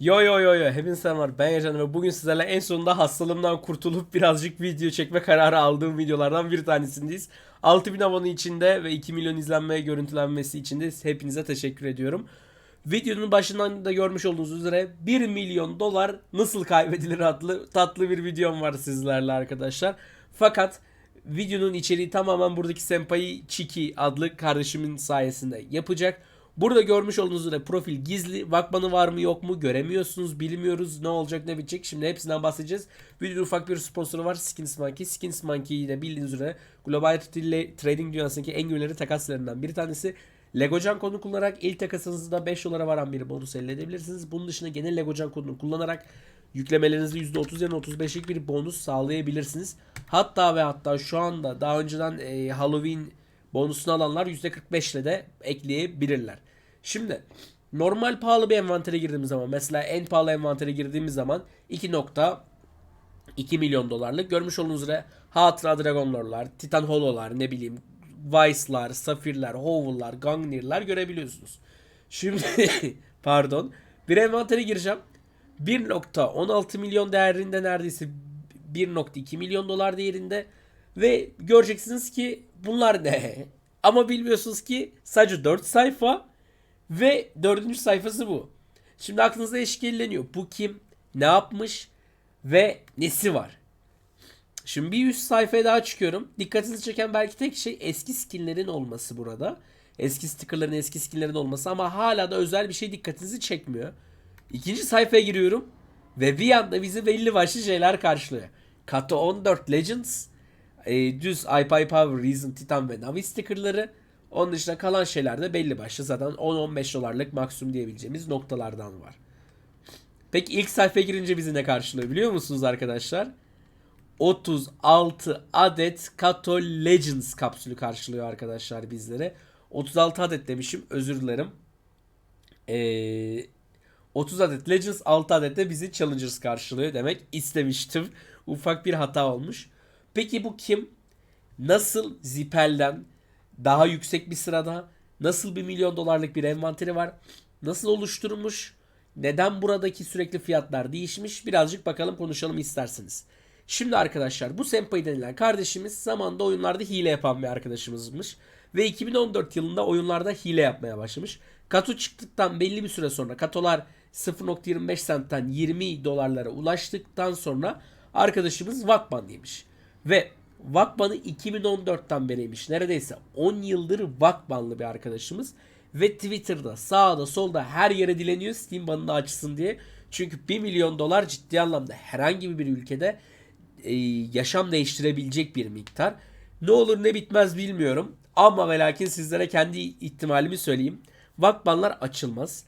Yo yo yo yo hepinize selamlar ben Yacan ve bugün sizlerle en sonunda hastalığımdan kurtulup birazcık video çekme kararı aldığım videolardan bir tanesindeyiz. 6000 abone içinde ve 2 milyon izlenme görüntülenmesi için de hepinize teşekkür ediyorum. Videonun başından da görmüş olduğunuz üzere 1 milyon dolar nasıl kaybedilir adlı tatlı bir videom var sizlerle arkadaşlar. Fakat videonun içeriği tamamen buradaki Senpai Chiki adlı kardeşimin sayesinde yapacak. Burada görmüş olduğunuz üzere profil gizli. Vakbanı var mı yok mu göremiyorsunuz. Bilmiyoruz ne olacak ne bitecek. Şimdi hepsinden bahsedeceğiz. Videonun ufak bir sponsoru var. Skins Monkey. Skins Monkey de bildiğiniz üzere global tra- trading dünyasındaki en güvenilir takas sitelerinden bir tanesi. Legocan kodunu kullanarak ilk takasınızda 5 dolara varan bir bonus elde edebilirsiniz. Bunun dışında genel Legocan kodunu kullanarak yüklemelerinizde %30 yerine 35'lik bir bonus sağlayabilirsiniz. Hatta ve hatta şu anda daha önceden e, Halloween bonusunu alanlar %45 ile de ekleyebilirler. Şimdi normal pahalı bir envantere girdiğimiz zaman mesela en pahalı envantere girdiğimiz zaman 2.2 milyon dolarlık görmüş olduğunuz üzere Hatıra Dragonlord'lar, Titan Hollow'lar ne bileyim Vice'lar, Safir'ler, Hovel'lar, Gangnir'ler görebiliyorsunuz. Şimdi pardon bir envantere gireceğim. 1.16 milyon değerinde neredeyse 1.2 milyon dolar değerinde ve göreceksiniz ki bunlar ne? Ama bilmiyorsunuz ki sadece 4 sayfa ve 4. sayfası bu. Şimdi aklınızda eşkilleniyor. Bu kim? Ne yapmış? Ve nesi var? Şimdi bir 100 sayfaya daha çıkıyorum. Dikkatinizi çeken belki tek şey eski skinlerin olması burada. Eski stickerların, eski skinlerin olması ama hala da özel bir şey dikkatinizi çekmiyor. İkinci sayfaya giriyorum ve bir anda bizi belli başlı şeyler karşılıyor. Kato 14 Legends, e, düz iPi Power, Reason, Titan ve Navi stickerları. Onun dışında kalan şeyler de belli başlı zaten 10-15 dolarlık maksimum diyebileceğimiz noktalardan var. Peki ilk sayfaya girince bizi ne karşılıyor biliyor musunuz arkadaşlar? 36 adet Kato Legends kapsülü karşılıyor arkadaşlar bizlere. 36 adet demişim özür dilerim. Ee, 30 adet Legends 6 adet de bizi Challengers karşılıyor demek istemiştim. Ufak bir hata olmuş. Peki bu kim? Nasıl Zipel'den daha yüksek bir sırada? Nasıl bir milyon dolarlık bir envanteri var? Nasıl oluşturmuş? Neden buradaki sürekli fiyatlar değişmiş? Birazcık bakalım konuşalım isterseniz. Şimdi arkadaşlar bu Senpai denilen kardeşimiz zamanda oyunlarda hile yapan bir arkadaşımızmış. Ve 2014 yılında oyunlarda hile yapmaya başlamış. Kato çıktıktan belli bir süre sonra Katolar 0.25 centten 20 dolarlara ulaştıktan sonra arkadaşımız Vakban demiş. Ve Vakban'ı 2014'ten beriymiş. Neredeyse 10 yıldır Vakbanlı bir arkadaşımız. Ve Twitter'da sağda solda her yere dileniyor Steam banını açsın diye. Çünkü 1 milyon dolar ciddi anlamda herhangi bir ülkede e, yaşam değiştirebilecek bir miktar. Ne olur ne bitmez bilmiyorum. Ama ve lakin sizlere kendi ihtimalimi söyleyeyim. Vakbanlar açılmaz.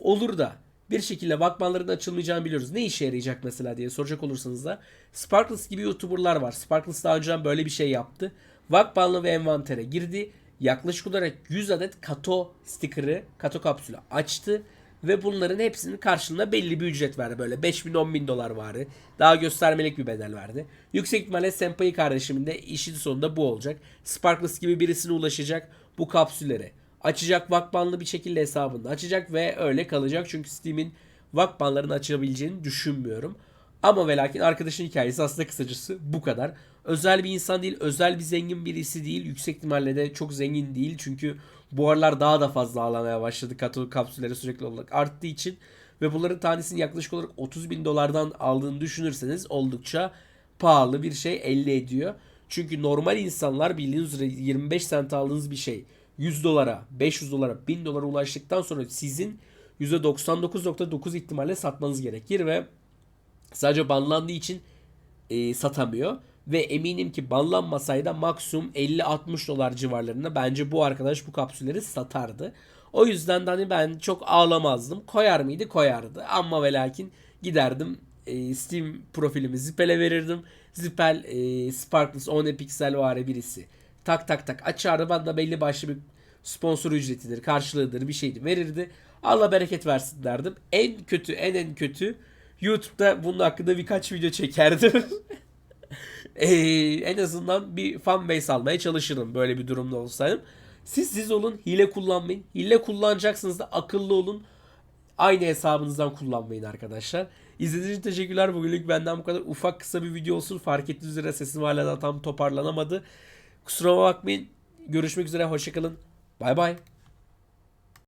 Olur da bir şekilde vakbanların açılmayacağını biliyoruz. Ne işe yarayacak mesela diye soracak olursanız da Sparkles gibi YouTuber'lar var. Sparkles daha önceden böyle bir şey yaptı. Vakbanlı ve envantere girdi. Yaklaşık olarak 100 adet Kato sticker'ı, Kato kapsülü açtı. Ve bunların hepsinin karşılığında belli bir ücret verdi. Böyle 5000 bin bin dolar vardı. Daha göstermelik bir bedel verdi. Yüksek ihtimalle Senpai kardeşimin de işin sonunda bu olacak. Sparkles gibi birisine ulaşacak bu kapsülleri. Açacak vakbanlı bir şekilde hesabında açacak ve öyle kalacak. Çünkü Steam'in vakbanlarını açabileceğini düşünmüyorum. Ama ve lakin arkadaşın hikayesi aslında kısacası bu kadar. Özel bir insan değil, özel bir zengin birisi değil. Yüksek ihtimalle de çok zengin değil. Çünkü bu aralar daha da fazla ağlamaya başladı. Kato kapsülleri sürekli olarak arttığı için. Ve bunların tanesini yaklaşık olarak 30 bin dolardan aldığını düşünürseniz oldukça pahalı bir şey elde ediyor. Çünkü normal insanlar bildiğiniz üzere 25 sent aldığınız bir şey 100 dolara, 500 dolara, 1000 dolara ulaştıktan sonra sizin %99.9 ihtimalle satmanız gerekir ve sadece banlandığı için e, satamıyor. Ve eminim ki banlanmasaydı maksimum 50-60 dolar civarlarında bence bu arkadaş bu kapsülleri satardı. O yüzden de hani ben çok ağlamazdım. Koyar mıydı? Koyardı. Ama ve lakin giderdim e, Steam profilimi Zipel'e verirdim. Zipel e, Sparkles 10 piksel var birisi. Tak tak tak açardı. Ben de belli başlı bir sponsor ücretidir, karşılığıdır bir şeydi verirdi. Allah bereket versin derdim. En kötü en en kötü YouTube'da bunun hakkında birkaç video çekerdim. Ee, en azından bir fan base almaya çalışırım böyle bir durumda olsaydım. Siz siz olun, hile kullanmayın. Hile kullanacaksınız da akıllı olun. aynı hesabınızdan kullanmayın arkadaşlar. İzlediğiniz için teşekkürler. Bugünlük benden bu kadar. Ufak kısa bir video olsun. Fark ettiğiniz üzere sesim hala da tam toparlanamadı. Kusuruma bakmayın. Görüşmek üzere. Hoşçakalın. Bye bye.